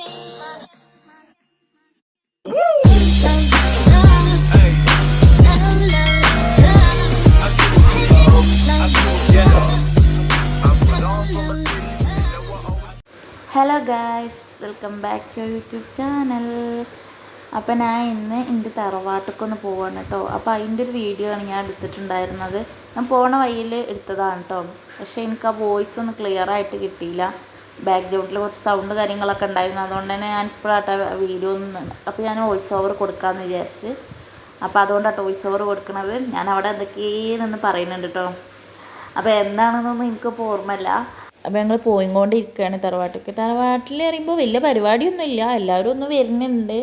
Hello guys welcome back to YouTube channel അപ്പം ഞാൻ ഇന്ന് എന്റെ തറവാട്ടിക്കൊന്ന് പോവാണ് കേട്ടോ. അപ്പോൾ അതിന്റെ ഒരു വീഡിയോ ആണ് ഞാൻ എടുത്തിട്ടുണ്ടായിരുന്നത്. ഞാൻ പോണ വഴിയിൽ എടുത്തതാണ് കേട്ടോ. പക്ഷേ എനിക്ക് ആ വോയിസ് ഒന്നും ക്ലിയർ ആയിട്ട് കിട്ടിയില്ല. ബാക്ക്ഗ്രൗണ്ടിൽ കുറച്ച് സൗണ്ട് കാര്യങ്ങളൊക്കെ ഉണ്ടായിരുന്നു. അതുകൊണ്ട് തന്നെ ഞാൻ ഇപ്പോഴാട്ട വീഡിയോ ഒന്ന് അപ്പോൾ ഞാൻ വോയിസ് ഓവർ കൊടുക്കാമെന്ന് വിചാരിച്ച്. അപ്പോൾ അതുകൊണ്ടാണ് വോയിസ് ഓവർ കൊടുക്കുന്നത് ഞാൻ അവിടെ എന്തൊക്കെയെന്ന് പറയുന്നുണ്ട് കേട്ടോ അപ്പോൾ എന്താണെന്നൊന്നും എനിക്കിപ്പോൾ ഓർമ്മയില്ല. അപ്പോൾ ഞങ്ങൾ പോയിക്കൊണ്ടിരിക്കുകയാണ് തറവാട്ടിലേക്ക്. തറവാട്ടിൽ അറിയുമ്പോൾ വലിയ പരിപാടിയൊന്നുമില്ല എല്ലാവരും ഒന്ന് വരുന്നുണ്ട്.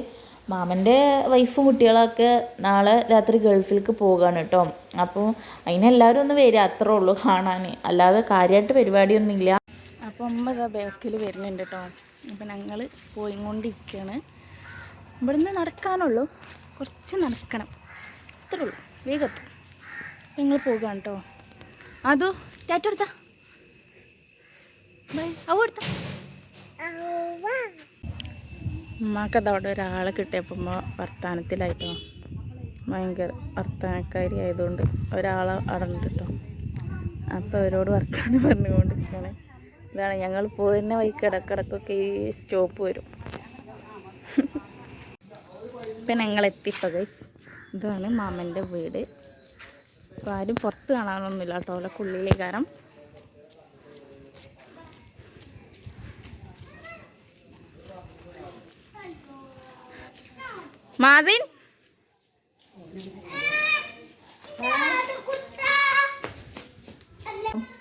മാമന്റെ വൈഫും കുട്ടികളൊക്കെ നാളെ രാത്രി ഗൾഫിലേക്ക് പോകുകയാണ് കേട്ടോ അപ്പോൾ അതിനെല്ലാവരും ഒന്ന് വരിക അത്രേ ഉള്ളൂ കാണാൻ അല്ലാതെ കാര്യമായിട്ട് പരിപാടിയൊന്നുമില്ല അപ്പോൾ അമ്മ ഇതാ ബാക്കിൽ വരുന്നുണ്ട് കേട്ടോ അപ്പോൾ ഞങ്ങൾ പോയിക്കൊണ്ടിരിക്കുകയാണ് ഇവിടുന്ന് നടക്കാനുള്ളൂ. കുറച്ച് നടക്കണം. അത്രേ ഉള്ളൂ. വേഗത്ത്. ഞങ്ങൾ പോകുകയാണ് കേട്ടോ അതോ ടാറ്റ എടുത്താ? ബൈ. അവ എടുത്ത? ഉമ്മാക്കത് അവിടെ ഒരാളെ കിട്ടിയപ്പോൾ വർത്താനത്തിലായിട്ടോ. ഭയങ്കര വർത്താനക്കാരി ആയതുകൊണ്ട് ഒരാളെ കേട്ടോ അപ്പോൾ അവരോട് വർത്താനം പറഞ്ഞുകൊണ്ടിരിക്കുകയാണ് ഇതാണ് ഞങ്ങൾ പോരുന്ന വഴിക്ക് ഇടക്കിടക്കൊക്കെ ഈ സ്റ്റോപ്പ് വരും. ഇപ്പം ഞങ്ങൾ എത്തിപ്പോ ഗൈസ് ഇതാണ് മാമന്റെ വീട്. അപ്പോൾ ആരും പുറത്ത് കാണാനൊന്നുമില്ല കേട്ടോ അവളെ കുള്ളിലെ കാരണം മാസിൻ?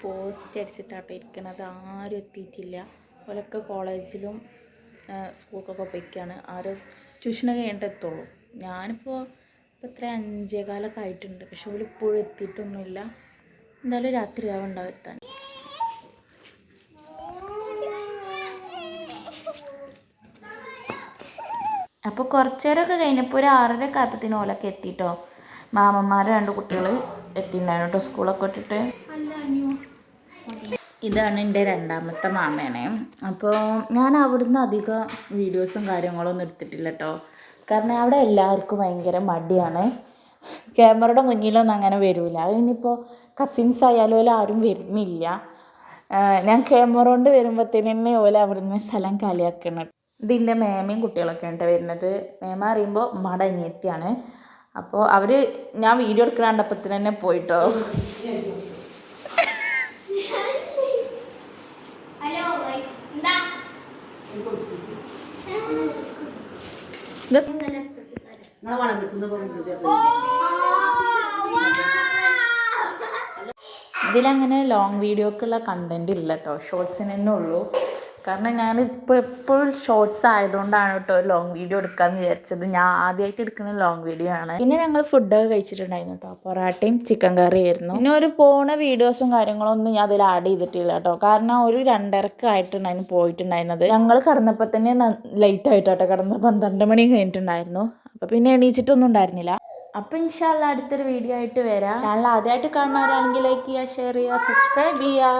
പോസ്റ്റ് അടിച്ചിട്ടാട്ടോ ഇരിക്കണത്. ആരും എത്തിയിട്ടില്ല. അവരൊക്കെ കോളേജിലും സ്കൂൾക്കൊക്കെ പോയിക്കാണ്. ആരും ട്യൂഷനൊക്കെ കഴിഞ്ഞിട്ട് എത്തുള്ളൂ. ഞാനിപ്പോൾ ഇപ്പോൾ ഇത്ര അഞ്ചേകാലൊക്കെ ആയിട്ടുണ്ട്. പക്ഷെ ഓൽ ഇപ്പോഴും എത്തിയിട്ടൊന്നുമില്ല. എന്തായാലും രാത്രിയാവും ഉണ്ടാവും എത്താൻ. അപ്പോൾ കുറച്ച് നേരമൊക്കെ കഴിഞ്ഞപ്പോൾ ഒരു ആറര ആയപ്പത്തിന് ഓലൊക്കെ എത്തിട്ടോ. മാമന്മാരെ രണ്ട് കുട്ടികൾ എത്തിയിട്ടുണ്ടായിരുന്നു കേട്ടോ സ്കൂളൊക്കെ ഇട്ടിട്ട് ഇതാണ് എന്റെ രണ്ടാമത്തെ മാമേനെ. അപ്പോൾ ഞാൻ അവിടുന്ന് അധികം വീഡിയോസും കാര്യങ്ങളൊന്നും എടുത്തിട്ടില്ല കേട്ടോ. കാരണം അവിടെ എല്ലാവർക്കും ഭയങ്കര മടിയാണ്. ക്യാമറയുടെ മുന്നിലൊന്നും അങ്ങനെ വരില്ല ഇനിയിപ്പോൾ കസിൻസ് ആയാലും ഓല ആരും വരുന്നില്ല. ഞാൻ ക്യാമറ കൊണ്ട് വരുമ്പോഴത്തേനെ ഓല അവിടുന്ന് സ്ഥലം കാലിയാക്കണം ഇതിന്റെ മേമയും കുട്ടികളൊക്കെ ഉണ്ട് വരുന്നത്. മേമ അറിയുമ്പോൾ ഉമ്മയുടെ അനിയത്തിയാണ്. അപ്പോൾ അവർ ഞാൻ വീഡിയോ എടുക്കണ കണ്ടപ്പത്തിന് തന്നെ പോയിട്ടോ. ഇതിലങ്ങനെ ലോങ് വീഡിയോക്കുള്ള കണ്ടന്റ് ഇല്ല കേട്ടോ ഷോർട്സിന് കാരണം ഞാൻ ഇപ്പോൾ എപ്പോഴും ഷോർട്സ് ആയതുകൊണ്ടാണ് കേട്ടോ ലോങ് വീഡിയോ എടുക്കാമെന്ന് വിചാരിച്ചത്. ഞാൻ ആദ്യമായിട്ട് എടുക്കുന്ന ലോങ് വീഡിയോ ആണ്. പിന്നെ ഞങ്ങൾ ഫുഡൊക്കെ കഴിച്ചിട്ടുണ്ടായിരുന്നു കേട്ടോ പൊറാട്ടയും ചിക്കൻ കറിയായിരുന്നു പിന്നെ ഒരു പോണ വീഡിയോസും കാര്യങ്ങളൊന്നും ഞാൻ അതിൽ ആഡ് ചെയ്തിട്ടില്ല കേട്ടോ കാരണം ഒരു രണ്ടരക്ക് ആയിട്ടുണ്ടായിരുന്നു പോയിട്ടുണ്ടായിരുന്നത്. ഞങ്ങൾ കടന്നപ്പോൾ തന്നെ ലേറ്റ് ആയിട്ടോ കടന്ന് പന്ത്രണ്ട് മണി കഴിഞ്ഞിട്ടുണ്ടായിരുന്നു. അപ്പോൾ പിന്നെ എണീച്ചിട്ടൊന്നും ഉണ്ടായിരുന്നില്ല. അപ്പോൾ ഇൻഷാല്ല അടുത്തൊരു വീഡിയോ ആയിട്ട് വരാം. ചാനൽ ആദ്യമായിട്ട് കാണുന്നവരാണെങ്കിൽ ലൈക്ക് ചെയ്യുക ഷെയർ ചെയ്യുക സബ്സ്ക്രൈബ് ചെയ്യുക